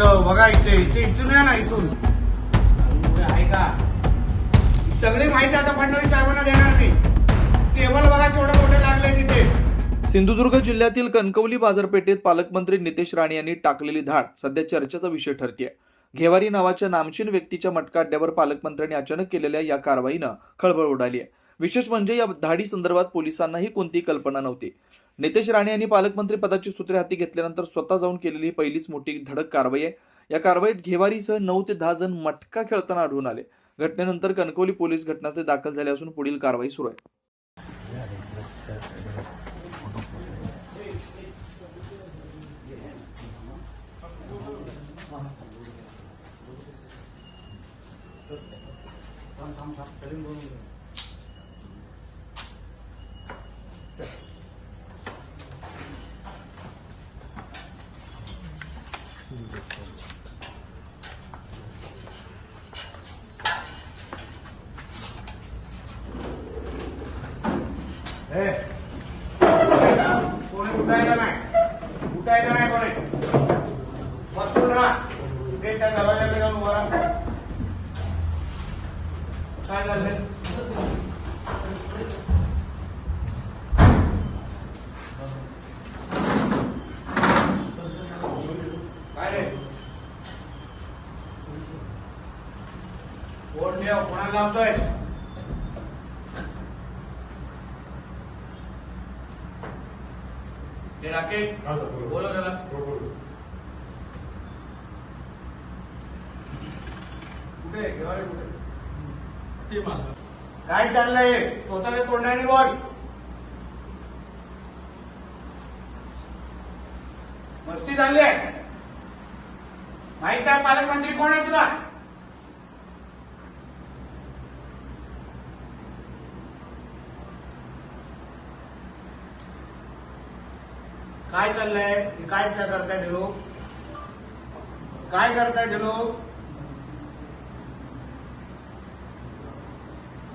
जाधव बघा इथे इथे इथून या ना इथून. पुढे सगळी माहिती आता फडणवीस साहेबांना देणार मी टेबल बघा केवढं मोठे लागले तिथे. सिंधुदुर्ग जिल्ह्यातील कणकवली बाजारपेठेत पालकमंत्री नितेश राणे यांनी टाकलेली धाड सध्या चर्चेचा विषय ठरतीये. घेवारी नावाच्या नामचीन व्यक्तीच्या मटकाड्यावर पालकमंत्र्यांनी अचानक केलेल्या या कारवाईनं खळबळ उडाली आहे विशेष म्हणजे या धाडी संदर्भात पोलिसांनाही कोणतीही कल्पना नव्हती. नितेश राणे यांनी पालकमंत्री पदाची सूत्रे हाती घेतल्यानंतर स्वतः जाऊन केलेली ही पहिलीच मोठी धडक कारवाई आहे. या कारवाईत घेवारीसह नऊ ते दहा जण मटका खेळताना आढळून आले. घटनेनंतर कणकवली पोलीस घटनास्थळी दाखल झाले असून पुढील कारवाई सुरू आहे. कोणी उठायला नाही. उठायला नाही कोणी. बसून राहा. ते त्या दरवाजाकडे जाऊन उभा राहा. काय झालं? काय रे? कोण देव कोणाला लावतोय? ते राकेश बोलो त्याला कुठे आहे? घेवारे कुठे आहे? काय चाललंय स्वतःच्या तोंडाने बोल मस्ती चालली आहे माहीत आहे पालकमंत्री कोण आहे तुला काय चाललंय? हे काय काय करताय हे लोक? काय करताय हे लोक?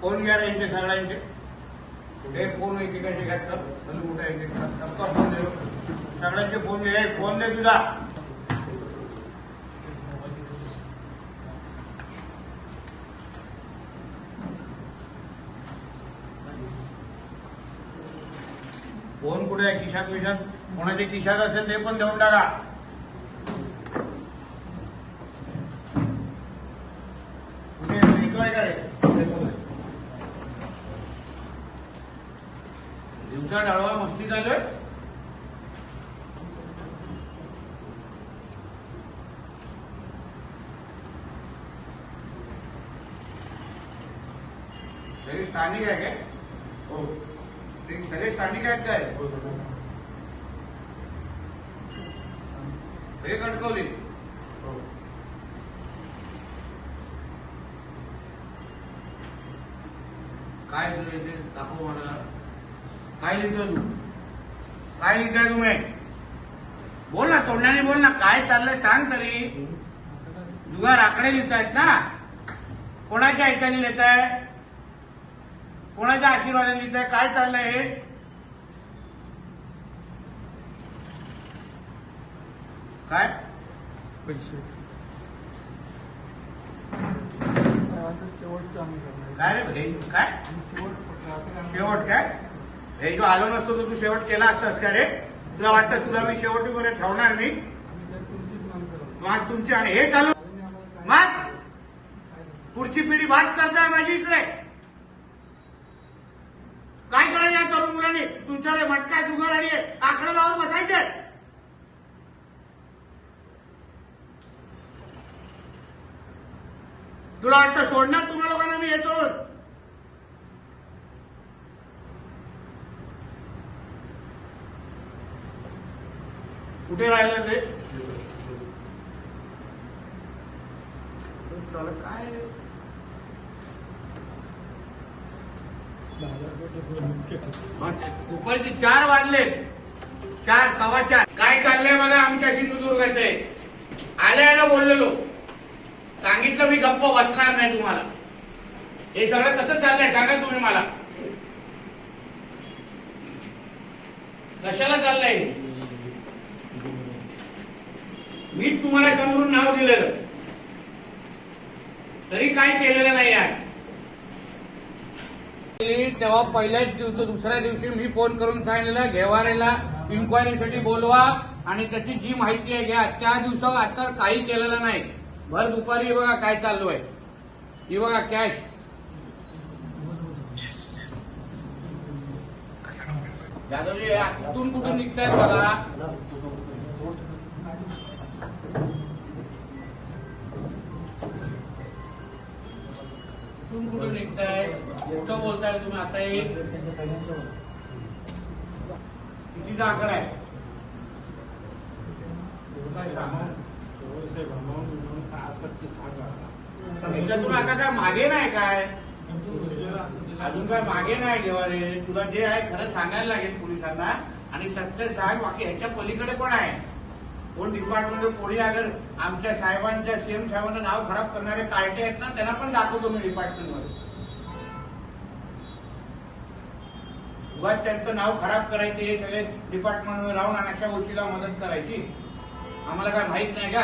फोन घ्या ना यांचे सगळ्यांचे. कुठे फोन एकेकाचे घातलं सलू कुठे एक सबका फोन दे सगळ्यांचे फोन दे. फोन दे तुझा. फोन कुठे आहे? किशात विशात कोणाच्या खिशात असेल ते पण देऊन टाका. कुठे दिवसा डाळवा मस्ती चालू सगळे स्थानिक आहे काय? हो. ते सगळे स्थानिक आहेत काय? हो, हे कणकवली काय तुझं इथे? दाखव मला. काय लिहितोय तू? काय लिहिताय तुम्ही? बोल ना तोंडाने बोल ना. काय चाललंय सांग तरी. जुगार आकडे लिहितायत ना. कोणाच्या ऐकाने लिहिताय? कोणाच्या आशीर्वादाने लिहिताय? काय चाललंय हे? काय? पैसे. काय रे हे काय? शेवट काय? हे जो आलो नसतो तर तू शेवट केला असतास का रे? तुला वाटतं तुला मी शेवटीपर्यंत ठेवणार नाही? मग तुमची आणि हे चालू मग! पुढची पिढी बात करताय माझी इकडे. काय करायचं तरुण मुलांनी? तुमच्याकडे मटका जुगार आणि आकडा लावून बसायचे तुला वाटतं सोडणार तुम्हा लोकांना मी येतो कुठे राहिलं ते? काय? दुपारचे चार वाजले. चार सव्वा चार. काय चाललंय बघा आमच्या सिंधुदुर्गाचे. आल्या आल्या बोललेलो. सांगितलं मी गप्प बसणार नाही तुम्हाला. हे सगळं कसं चाललंय सांगा तुम्ही मला. कशाला चाललंय मी तुम्हाला समोरून नाव दिलेलं. तरी काय केलेलं नाही आज तेव्हा पहिल्याच दिवस दुसऱ्या दिवशी मी फोन करून सांगितलेलं घेवारेला इन्क्वायरीसाठी बोलवा आणि त्याची जी माहिती आहे घ्या. त्या दिवसावर आता काही केलेलं नाही. भर दुपारी बघा काय चालू आहे ही बघा कॅश जाधवजी कुठून कुठून निघतायत बघा. कुठून कुठून निघताय कुठं बोलताय तुम्ही आता हे? कितीचा आकडा आहे? सांगू? त्याच्यातून आता. काय मागे नाही काय? अजून काय मागे नाही घेवा रे तुला जे आहे खरं सांगायला लागेल पोलिसांना. आणि सत्य साहेब बाकी ह्याच्या पलीकडे पण आहे. कोण डिपार्टमेंट कोणी अगर आमच्या साहेबांच्या सीएम साहेबांचं नाव खराब करणारे कार्टे आहेत ना त्यांना पण दाखवतो मी डिपार्टमेंटमध्ये उगाच त्यांचं नाव खराब करायचे हे सगळे डिपार्टमेंटमध्ये राहून आणि अशा गोष्टीला मदत करायची. आम्हाला काय माहीत नाही का?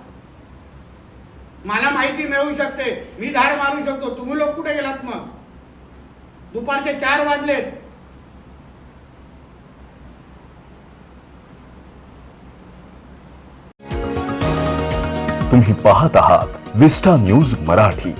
मला माहिती मिळू शकते. मी धाड मारू शकतो. तुम्ही लोक कुठे गेलात मग? दुपारचे चार वाजलेत. तुम्ही पाहत आहात विस्टा न्यूज मराठी.